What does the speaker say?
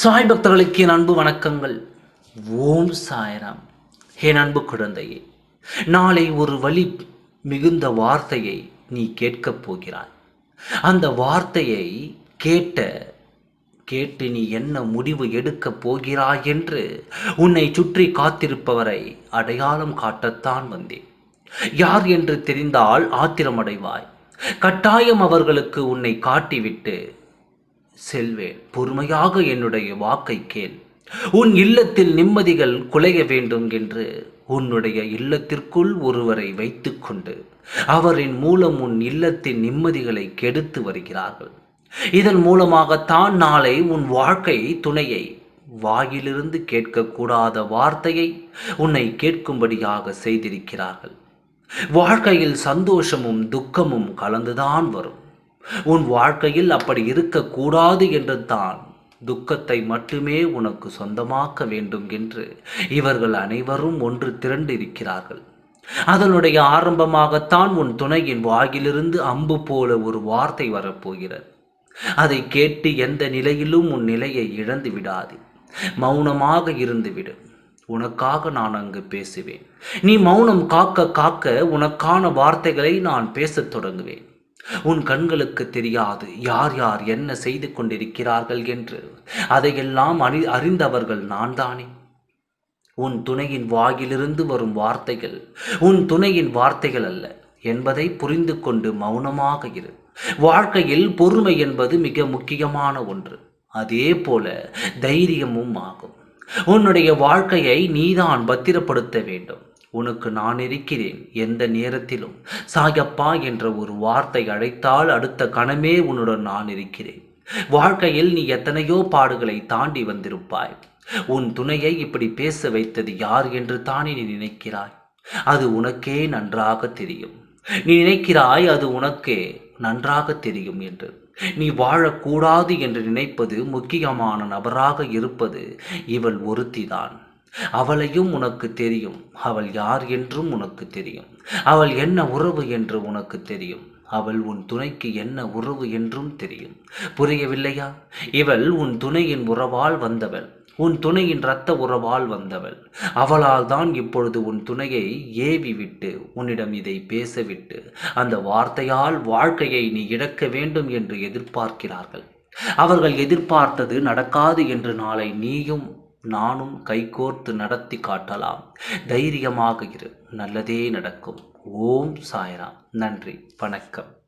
சாய் பக்தர்களுக்கு என் அன்பு வணக்கங்கள். ஓம் சாய்ராம். என் அன்பு குழந்தையே நாளை ஒரு வழி மிகுந்த வார்த்தையை நீ கேட்கப் போகிறாய். அந்த வார்த்தையை கேட்ட கேட்டு நீ என்ன முடிவு எடுக்கப் போகிறாய் என்று உன்னை சுற்றி காத்திருப்பவரை அடையாளம் காட்டத்தான் வந்தேன். யார் என்று தெரிந்தால் ஆத்திரமடைவாய். கட்டாயம் அவர்களுக்கு உன்னை காட்டிவிட்டு செல்வேன் பொறுமையாக என்னுடைய வாக்கை கேள். உன் இல்லத்தில் நிம்மதிகள் குலைய வேண்டும் என்று உன்னுடைய இல்லத்திற்குள் ஒருவரை வைத்துக்கொண்டு அவரின் மூலம் உன் இல்லத்தின் நிம்மதிகளை கெடுத்து வருகிறார்கள். இதன் மூலமாகத்தான் நாளை உன் வாழ்க்கை துணையை வாயிலிருந்து கேட்கக்கூடாத வார்த்தையை உன்னை கேட்கும்படியாக செய்திருக்கிறார்கள். வாழ்க்கையில் சந்தோஷமும் துக்கமும் கலந்துதான் வரும். உன் வாழ்க்கையில் அப்படி இருக்கக்கூடாது என்று தான் துக்கத்தை மட்டுமே உனக்கு சொந்தமாக்க வேண்டும் என்று இவர்கள் அனைவரும் ஒன்று திரண்டு இருக்கிறார்கள் அதனுடைய ஆரம்பமாகத்தான் உன் துணையின் வாயிலிருந்து அம்பு போல ஒரு வார்த்தை வரப்போகிறது. அதை கேட்டு எந்த நிலையிலும் உன் நிலையை இழந்து விடாது. மௌனமாக இருந்துவிடு. உனக்காக நான் அங்கு பேசுவேன். நீ மௌனம் காக்க காக்க உனக்கான வார்த்தைகளை நான் பேசத் தொடங்குவேன். உன் கண்களுக்கு தெரியாது. யார் யார் என்ன செய்து கொண்டிருக்கிறார்கள் என்று. அதையெல்லாம் அறி அறிந்தவர்கள் நான் தானே உன் துணையின் வாயிலிருந்து வரும் வார்த்தைகள் உன் துணையின் வார்த்தைகள் அல்ல. என்பதை புரிந்து கொண்டு மௌனமாக இரு. வாழ்க்கையில் பொறுமை என்பது மிக முக்கியமான ஒன்று. அதே போல தைரியமும் ஆகும். உன்னுடைய வாழ்க்கையை நீதான் பத்திரப்படுத்த வேண்டும். உனக்கு நான் இருக்கிறேன் எந்த நேரத்திலும் சாயப்பா என்ற ஒரு வார்த்தை அழைத்தால் அடுத்த கணமே உன்னுடன் நான் இருக்கிறேன் வாழ்க்கையில் நீ எத்தனையோ பாடுகளை தாண்டி வந்திருப்பாய். உன் துணையை இப்படி பேச வைத்தது யார் என்று தானே நீ நினைக்கிறாய். அது உனக்கே நன்றாக தெரியும். நீ நினைக்கிறாய் அது உனக்கே நன்றாக தெரியும் என்று. நீ வாழக்கூடாது என்று நினைப்பது முக்கியமான நபராக இருப்பது இவள் ஒருத்திதான். அவளையும் உனக்கு தெரியும். அவள் யார் என்றும் உனக்கு தெரியும். அவள் என்ன உறவு என்று உனக்கு தெரியும். அவள் உன் துணைக்கு என்ன உறவு என்றும் தெரியும். புரியவில்லையா? இவள் உன் துணையின் உறவால் வந்தவள். உன் துணையின் இரத்த உறவால் வந்தவள். அவளால் தான் இப்பொழுது உன் துணையை ஏவி விட்டு உன்னிடம் இதை பேசவிட்டு அந்த வார்த்தையால் வாழ்க்கையை நீ இழக்க வேண்டும் என்று எதிர்பார்க்கிறார்கள். அவர்கள் எதிர்பார்த்தது நடக்காது என்று நாளை நீயும் நானும் கைகோர்த்து நடத்தி காட்டலாம். தைரியமாக இரு. நல்லதே நடக்கும். ஓம் சாய்ராம். நன்றி. வணக்கம்.